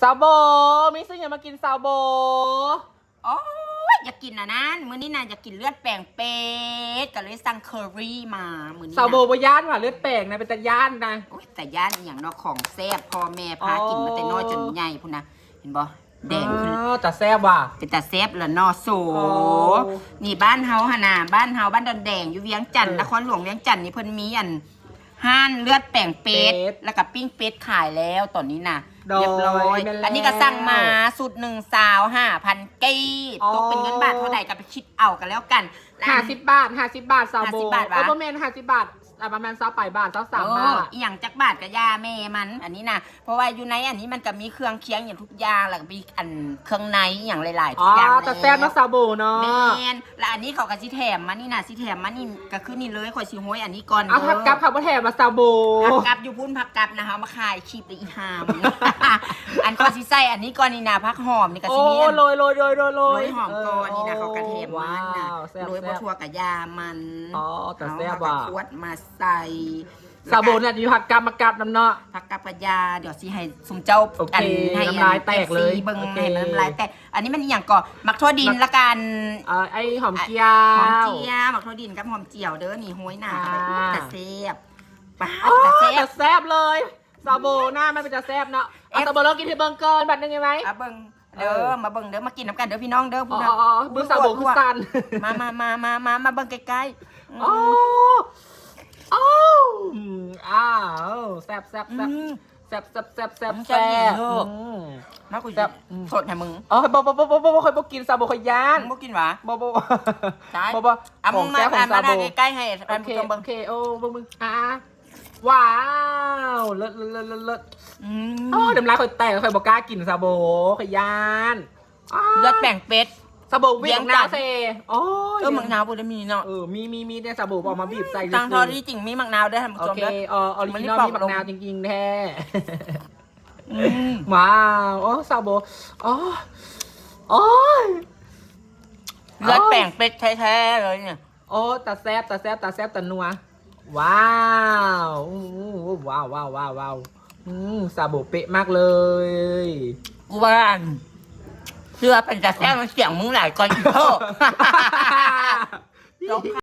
ซาโบมิซึ่งอย่ามากินซาโบ โอ้ยอยากกินอะนะมื้อนี้น่ะอยากกินเลือดแปลงเป็ดก็เลยสั่งเคอรี่มา มื้อนี้ซาน่ะโบบ่ย่านว่ะเลือดแปลงนะเป็นตาย่านนะ โอ้ยแต่ย่านอหย่างเนอกของแซ่บพ่อแม่พาอ๋อกินมาแต่น้อยจนใหญ่พุ่นนะเห็นบ่แดงขึ้น อ๋อแต่แซ่บว่ะ เป็นตาแซ่บละเนอโซอ๋อนี่บ้านเฮาหนนาบ้านเฮาบ้านดอนแดงอยู่เวียงจันทน์เออ นครหลวงเวียงจันทน์นี่เพิ่นมีอัน ห้านเลือดแป้งเป็ดเป็ดแล้วก็ปิ้งเป็ดขายแล้วตอนนี้น่ะโดยเรียบร้อย แม่นแล้วอันนี้ก็สั่งมาสูตรหนึ่งสาวห้าพันกีบอ๋อ ตกเป็นเงินบาทเท่าไหร่ก็ไปคิดเอากันแล้วกันและห้าอัน สิบบาทห้าสิบบาทซาโบ50บาทวะ เออประมาณห้าสิบบาท อะประมาณซาไปบาทซาสามเออบาทอีหยังจักบาทกับยาแม่มัน อันนี้นะเพราะว่าอยู่ในอันนี้มันก็มีเครื่องเคียงอย่างทุกอย่างแล้วก็มีอันเครื่องในอย่างหลายๆทุอ๋อกอย่างแต่แซ่บนะซาโบเนาะแมนแล้วอันนี้เขาก็สิแถมมานี่นะสิแถมมานี่ก็คือนี่เลยข่อยสิห้อยอันนี้ก่อนเอาผักกับผักบะแถมมาซาโบ ผักกับอยู่พุ่นผักกับนะคะมาขายคลิปเลยอีหาม อันเขาสิใส่อันนี้ก่อนนี่นะผักหอมนี่ก็โอ้สิมีอัน โรยโรยโรยโรยโรโรยยหอมก่อนนี่นะเขากระเทียมมันนะว้าวแซ่บโรยแซ่บะบทั่วกับยามันอ๋อแต่แซ่บเอาว่ะผักขวดมาใส่ซาโบเนี่ยอยู่ผักกับมากับน้ำเนาะ ผักกับกระยาเดี๋ยวสิให้สมเจ้าโอเคอันให้น้ำลายแตกเลยอฟซีเบิ่งโอเค ให้น้ำลายแตกอันนี้มันอหย่างก่อนมักทั่วดินละกันเอ่อไอหอมเจียหอมวเจียวมักทั่วดินกับหอมเจียวเด้อนี่ห้อยหนาอ่า แต่แซ่บปาดอ๋อแต่แซ่แต่บ แซ่บเลยซาโบหน้ามันเป็นจะแซ่บเนาะเอาเอฟซาโบแล้วกินที่เบิงเกินบัตรหนึงไงไหมอะเบิ่งเอเด้ออ มาเบิ่งเด้อมากินน้ำกันเด้อพี่น้องเด้ออ๋พูอดอ๋ออ๋อมือซาโบคือสันมามามามามามาเบิ่งใกล้ๆอืม อ๋ออ๋ออืมอ้าวแซ่บแซ่บอืแซ่บมแซ่บแซ่บแซ่บแซ่บอืมแซ่บเจ้าหญิงลูกอืมมากูแซ่บอืมสดให้มึงอ๋อบ่บ่บ่บ่บ่บ่เคยบ่กินซาโบขอยย่านมึงบ่กินหวะบ่บ่ใช่บ่บ่อะขมึองงมาแซ่บของอะซามาโบได้ใกล้ๆให้โอท่านเคผู้ชมเบิ่งโอเคโอ้มึงมึงอะว้าวเลิศเลิศเลิศเลิศเลิศอืมโอ้เดี๋ยวลายคอยแตกคอยบอกกล้ากินซาโบขอยย่านอ้าวเลือดแป้งเป็ด ซาโบวิ่งเลี้ยงหน้ากันเซโอ้ยเออมักนาวบ่ได้มีเนาะเออมีมีมีเนี่ยซาโบบอกมาบีบใส่ตังทอรี่จริงมีมักนาวด้วยท่านผู้โอชมเคเด้อเออออริมันจินี่นอลปอกมีบัลกงนาวจริงๆแท้อืมว้าวโอ้ซาโบโอ้โอ้ยเลือดแป้งเป็ดแท้ๆเลยเนี่ยโอ้ตาแซบตาแซบตาแซบตานัวว้าวอู้หูว้าวว้าวว้าวว้าวอืมซาโบเป๊ะมากเลยกูว่าอัน เชื่อเป็นจะแซ่บมันเสียงมึงหลายก่อนอีกเถอะจบค่ะ